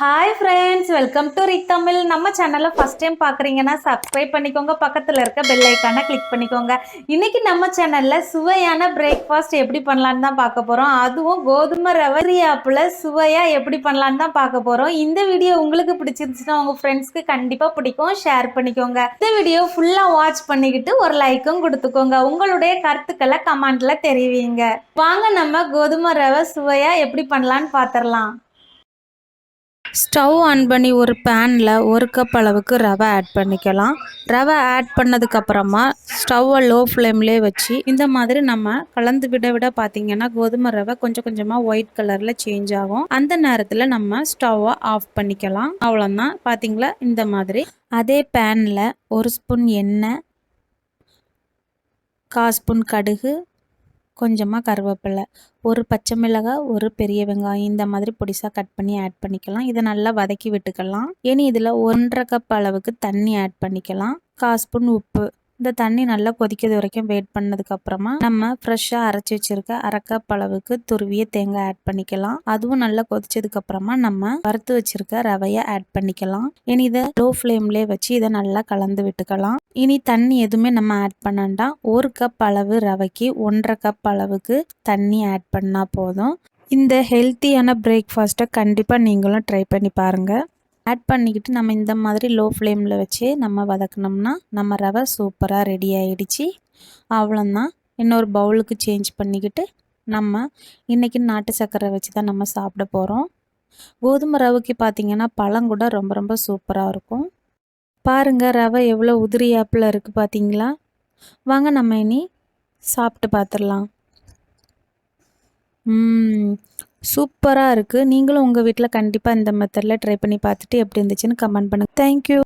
Hi friends welcome to Rick Tamil நம்ம சேனலை first time பார்க்குறீங்கன்னா சப்ஸ்கிரைப் பண்ணிக்கோங்க. பக்கத்தில் இருக்க பெல் ஐக்கானை கிளிக் பண்ணிக்கோங்க. இன்னைக்கு நம்ம சேனலில் சுவையான பிரேக்ஃபாஸ்ட் எப்படி பண்ணலான்னு தான் பார்க்க போகிறோம் அதுவும் கோதுமை ரவரி ஆப்பில் சுவையாக எப்படி பண்ணலான்னு தான் பார்க்க போகிறோம் இந்த வீடியோ உங்களுக்கு பிடிச்சிருந்துச்சுன்னா உங்கள் ஃப்ரெண்ட்ஸ்க்கு கண்டிப்பாக பிடிக்கும். ஷேர் பண்ணிக்கோங்க. இந்த வீடியோ ஃபுல்லாக வாட்ச் பண்ணிக்கிட்டு ஒரு லைக்கும் கொடுத்துக்கோங்க. உங்களுடைய கருத்துக்களை கமெண்டில் தெரிவிங்க. வாங்க நம்ம கோதுமை ரவை சுவையாக எப்படி பண்ணலான்னு பார்த்துடலாம். ஸ்டவ் ஆன் பண்ணி ஒரு பேனில் ஒரு கப் அளவுக்கு ரவை ஆட் பண்ணிக்கலாம். ரவை ஆட் பண்ணதுக்கப்புறமா ஸ்டவ்வை லோ ஃப்ளேம்லேயே வச்சு இந்த மாதிரி நம்ம கலந்து விட விட பார்த்திங்கன்னா கோதுமை ரவை கொஞ்சம் கொஞ்சமாக ஒயிட் கலரில் சேஞ்ச் ஆகும். அந்த நேரத்தில் நம்ம ஸ்டவ்வை ஆஃப் பண்ணிக்கலாம். அவ்வளோதான் பார்த்திங்களா இந்த மாதிரி. அதே பேனில் ஒரு ஸ்பூன் எண்ணெய் கால் ஸ்பூன் கடுகு கொஞ்சமாக கருவேப்பிலை ஒரு பச்சை மிளகாய் ஒரு பெரிய வெங்காயம் இந்த மாதிரி பொடிசாக கட் பண்ணி ஆட் பண்ணிக்கலாம். இதை நல்லா வதக்கி விட்டுக்கலாம். இனி இதில் ஒன்றரை கப் அளவுக்கு தண்ணி ஆட் பண்ணிக்கலாம். கால் ஸ்பூன் உப்பு. இந்த தண்ணி நல்லா கொதிக்கிறது வரைக்கும் வெயிட் பண்ணதுக்கப்புறமா நம்ம ஃப்ரெஷ்ஷாக அரைச்சி வச்சிருக்க அரை கப் அளவுக்கு துருவிய தேங்காய் ஆட் பண்ணிக்கலாம். அதுவும் நல்லா கொதிச்சதுக்கப்புறமா நம்ம வறுத்து வச்சிருக்க ரவையை ஆட் பண்ணிக்கலாம். இனி இதை லோ ஃப்ளேம்லேயே வச்சு இதை நல்லா கலந்து விட்டுக்கலாம். இனி தண்ணி எதுவுமே நம்ம ஆட் பண்ணண்டா ஒரு கப் அளவு ரவைக்கு ஒன்றரை கப் அளவுக்கு தண்ணி ஆட் பண்ணால் போதும். இந்த ஹெல்த்தியான பிரேக்ஃபாஸ்ட்டை கண்டிப்பாக நீங்களும் ட்ரை பண்ணி பாருங்கள் ஆட் பண்ணிக்கிட்டு நம்ம இந்த மாதிரி லோ ஃப்ளேமில் வச்சு நம்ம வதக்கினோம்னா நம்ம ரவை சூப்பராக ரெடி ஆகிடுச்சு அவ்வளோந்தான் இன்னொரு பவுலுக்கு சேஞ்ச் பண்ணிக்கிட்டு நம்ம இன்றைக்கி நாட்டு சர்க்கரை வச்சு தான் நம்ம சாப்பிட போகிறோம் கோதுமை ரவைக்கு பார்த்திங்கன்னா பழங்கூட ரொம்ப ரொம்ப சூப்பராக இருக்கும். பாருங்கள் ரவை எவ்வளோ உதிரியாப்பில் இருக்குது பார்த்தீங்களா வாங்க நம்ம இனி சாப்பிட்டு பார்த்துடலாம் சூப்பராக இருக்குது நீங்களும் உங்கள் வீட்டில் கண்டிப்பாக இந்த மெத்தடில் ட்ரை பண்ணி பார்த்துட்டு எப்படி இருந்துச்சுன்னு கமெண்ட் பண்ணுங்கள் தேங்க்யூ